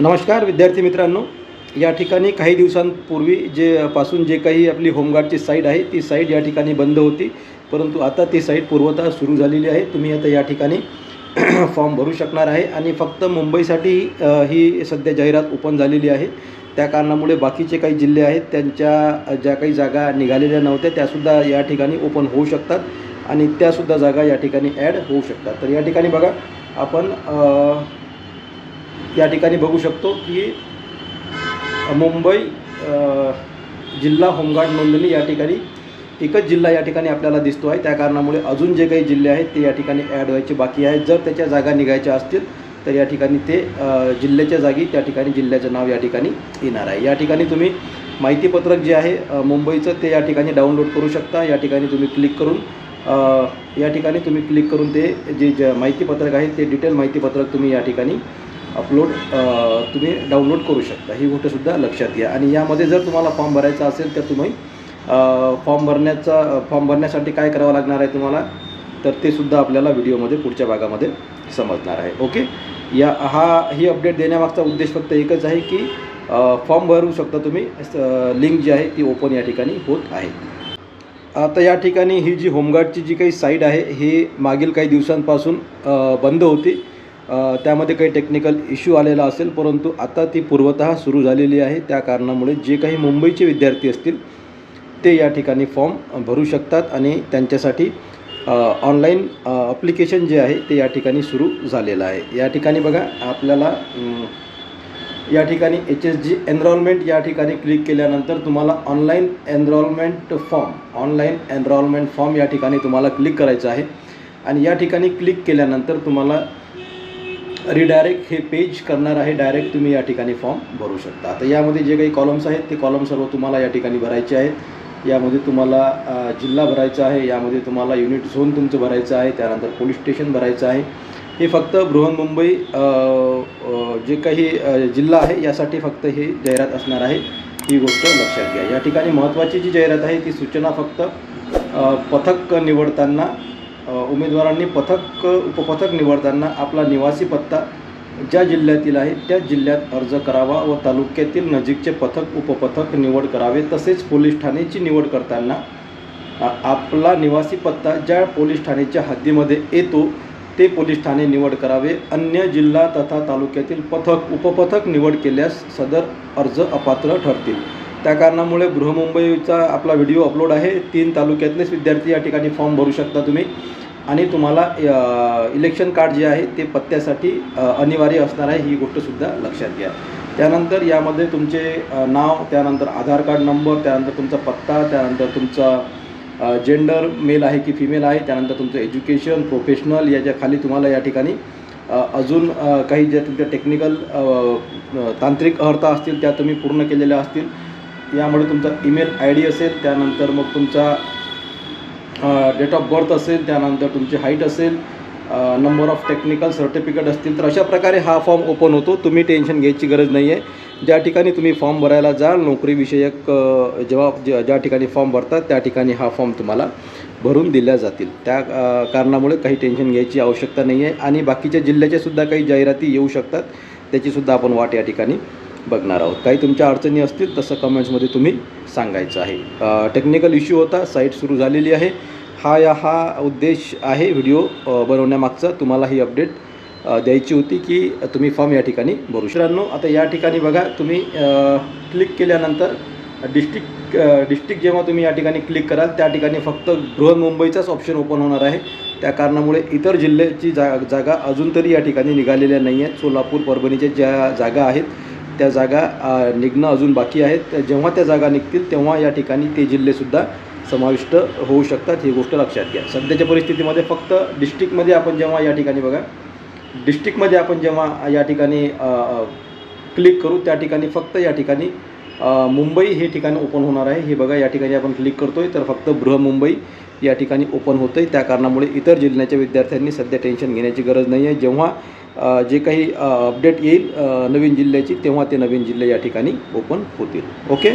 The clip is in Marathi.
नमस्कार विद्यार्थी मित्रांनो. या ठिकाणी काही दिवसांपूर्वी जे पासून जे काही आपली होमगार्डची साईट आहे ती साईट या ठिकाणी बंद होती. परंतु आता ती साईट पूर्वतः सुरू झालेली आहे. तुम्ही आता या ठिकाणी फॉर्म भरू शकणार आहे. आणि फक्त मुंबईसाठी ही सध्या जाहिरात ओपन झालेली आहे. त्या कारणामुळे बाकीचे काही जिल्हे आहेत त्यांच्या ज्या काही जागा निघालेल्या नव्हत्या त्यासुद्धा या ठिकाणी ओपन होऊ शकतात. आणि त्यासुद्धा जागा या ठिकाणी ॲड होऊ शकतात. तर या ठिकाणी बघा आपण या ठिकाणी बघू शकतो की मुंबई जिल्हा होमगार्ड नोंदणी या ठिकाणी एकच जिल्हा या ठिकाणी आपल्याला दिसतो आहे त्या कारणामुळे अजून जे काही जिल्हे आहेत ते या ठिकाणी ॲड व्हायचे बाकी आहेत जर त्याच्या जागा निघायच्या असतील तर या ठिकाणी ते जिल्ह्याच्या जागी त्या ठिकाणी जिल्ह्याचं नाव या ठिकाणी येणार आहे या ठिकाणी तुम्ही माहितीपत्रक जे आहे मुंबईचं ते या ठिकाणी डाउनलोड करू शकता या ठिकाणी तुम्ही क्लिक करून या ठिकाणी तुम्ही क्लिक करून ते जे ज माहितीपत्रक आहे ते डिटेल माहितीपत्रक तुम्ही या ठिकाणी अपलोड तुम्ही डाउनलोड करू शकता. ही गोष्टसुद्धा लक्षात घ्या. आणि यामध्ये जर तुम्हाला फॉर्म भरायचा असेल तर तुम्ही फॉर्म भरण्याचा फॉर्म भरण्यासाठी काय करावं लागणार आहे तुम्हाला? तर ते सुद्धा आपल्याला व्हिडिओमध्ये पुढच्या भागामध्ये समजणार आहे. ओके? या हा ही अपडेट देण्यामागचा उद्देश फक्त एकच आहे की फॉर्म भरू शकता तुम्ही. लिंक जी आहे ती ओपन या ठिकाणी होत आहे. आता या ठिकाणी ही जी होमगार्डची जी काही साईट आहे ही मागील काही दिवसांपासून बंद होती. त्यामध्ये काही टेक्निकल इश्यू आलेला असेल परंतु आता ती पूर्वत सुरू झालेली आहे. त्या कारणामुळे जे काही मुंबईचे विद्यार्थी असतील ते या ठिकाणी फॉर्म भरू शकतात आणि त्यांच्यासाठी ऑनलाईन अप्लिकेशन जे आहे ते या ठिकाणी सुरू झालेलं आहे. या ठिकाणी बघा आपल्याला या ठिकाणी एच एस जी एनरॉलमेंट या ठिकाणी क्लिक केल्यानंतर तुम्हाला online enrollment form online enrollment form या ठिकाणी तुम्हाला क्लिक करायचं आहे. आणि या ठिकाणी क्लिक केल्यानंतर तुम्हाला रिडायरेक्ट हे पेज करणार आहे डायरेक्ट तुम्ही या ठिकाणी फॉर्म भरू शकता. आता यामध्ये जे काही कॉलम्स आहेत ते कॉलम सर्व तुम्हाला या ठिकाणी भरायचे आहेत. यामध्ये तुम्हाला जिल्हा भरायचा आहे यामध्ये तुम्हाला युनिट झोन तुमचं भरायचं आहे त्यानंतर पोलीस स्टेशन भरायचं आहे. हे फक्त बृहन्मुंबई जे काही जिल्हा आहे यासाठी फक्त हे जाहिरात असणार आहे. ही गोष्ट लक्षात घ्या. या ठिकाणी महत्त्वाची जी जाहिरात आहे ती सूचना फक्त पथक निवडताना उमेदवारांनी पथक उपपथक निवडताना आपला निवासी पत्ता ज्या जिल्ह्यातील आहे त्या जिल्ह्यात अर्ज करावा व तालुक्यातील नजीकचे पथक उपपथक निवड करावे. तसेच पोलीस ठाण्याची निवड करताना आपला निवासी पत्ता ज्या पोलीस ठाण्याच्या हद्दीमध्ये येतो ते पोलीस ठाणे निवड करावे. अन्य जिल्हा तथा तालुक्यातील पथक उपपथक निवड केल्यास सदर अर्ज अपात्र ठरतील. त्या कारणामुळे बृहमुंबईचा आपला व्हिडिओ अपलोड आहे. तीन तालुक्यातलेच विद्यार्थी या ठिकाणी फॉर्म भरू शकता तुम्ही. आणि तुम्हाला इलेक्शन कार्ड जे आहे ते पत्त्यासाठी अनिवार्य असणार आहे ही गोष्टसुद्धा लक्षात घ्या. त्यानंतर यामध्ये तुमचे नाव त्यानंतर आधार कार्ड नंबर त्यानंतर तुमचा पत्ता त्यानंतर तुमचा जेंडर मेल आहे की फिमेल आहे त्यानंतर तुमचं एज्युकेशन प्रोफेशनल याच्या खाली तुम्हाला या ठिकाणी अजून काही ज्या तुमच्या टेक्निकल तांत्रिक अर्थ असतील त्या तुम्ही पूर्ण केलेल्या असतील. यामुळे तुमचा ईमेल आय डी असेल त्यानंतर मग तुमचा डेट ऑफ बर्थ असेल त्यानंतर तुमची हाईट असेल नंबर ऑफ टेक्निकल सर्टिफिकेट असतील तर अशा प्रकारे हा फॉर्म ओपन होतो. तुम्ही टेन्शन घ्यायची गरज नाही आहे ज्या ठिकाणी तुम्ही फॉर्म भरायला जाल नोकरीविषयक जेव्हा ज्या ज्या ठिकाणी फॉर्म भरतात त्या ठिकाणी हा फॉर्म तुम्हाला भरून दिल्या जातील. त्या कारणामुळे काही टेन्शन घ्यायची आवश्यकता नाही आहे आणि बाकीच्या जिल्ह्याच्यासुद्धा काही जाहिराती येऊ शकतात. त्याचीसुद्धा आपण वाट या ठिकाणी बघणार आहोत. काही तुमच्या अडचणी असतील तसं कमेंट्समध्ये तुम्ही सांगायचं आहे. टेक्निकल इश्यू होता साईट सुरू झालेली आहे. हा या हा उद्देश आहे व्हिडिओ बनवण्यामागचा. तुम्हाला ही अपडेट द्यायची होती की तुम्ही फॉर्म या ठिकाणी भरू मित्रांनो आता या ठिकाणी बघा तुम्ही क्लिक केल्यानंतर डिस्ट्रिक्ट डिस्ट्रिक्ट जेव्हा तुम्ही या ठिकाणी क्लिक कराल त्या ठिकाणी फक्त बृहन्मुंबईचाच ऑप्शन ओपन होणार आहे. त्या कारणामुळे इतर जिल्ह्याची जा जागा अजून तरी या ठिकाणी निघालेल्या नाही आहेत सोलापूर परभणीच्या ज्या जागा आहेत त्या जागा निघणं अजून बाकी आहेत. जेव्हा त्या जागा निघतील तेव्हा या ठिकाणी ते जिल्हेसुद्धा समाविष्ट होऊ शकतात. ही गोष्ट लक्षात घ्या. सध्याच्या परिस्थितीमध्ये फक्त डिस्ट्रिक्टमध्ये आपण जेव्हा या ठिकाणी बघा डिस्ट्रिक्टमध्ये आपण जेव्हा या ठिकाणी क्लिक करू त्या ठिकाणी फक्त या ठिकाणी मुंबई हे ठिकाण ओपन होणार आहे. हे बघा या ठिकाणी आपण क्लिक करतोय तर फक्त बृहमुंबई या ठिकाणी ओपन होतं आहे त्या कारणामुळे इतर जिल्ह्याच्या विद्यार्थ्यांनी सध्या टेन्शन घेण्याची गरज नाही आहे. जेव्हा जे काही अपडेट येईल नवीन जिल्ह्याची तेव्हा ते नवीन जिल्हे या ठिकाणी ओपन होतील. ओके?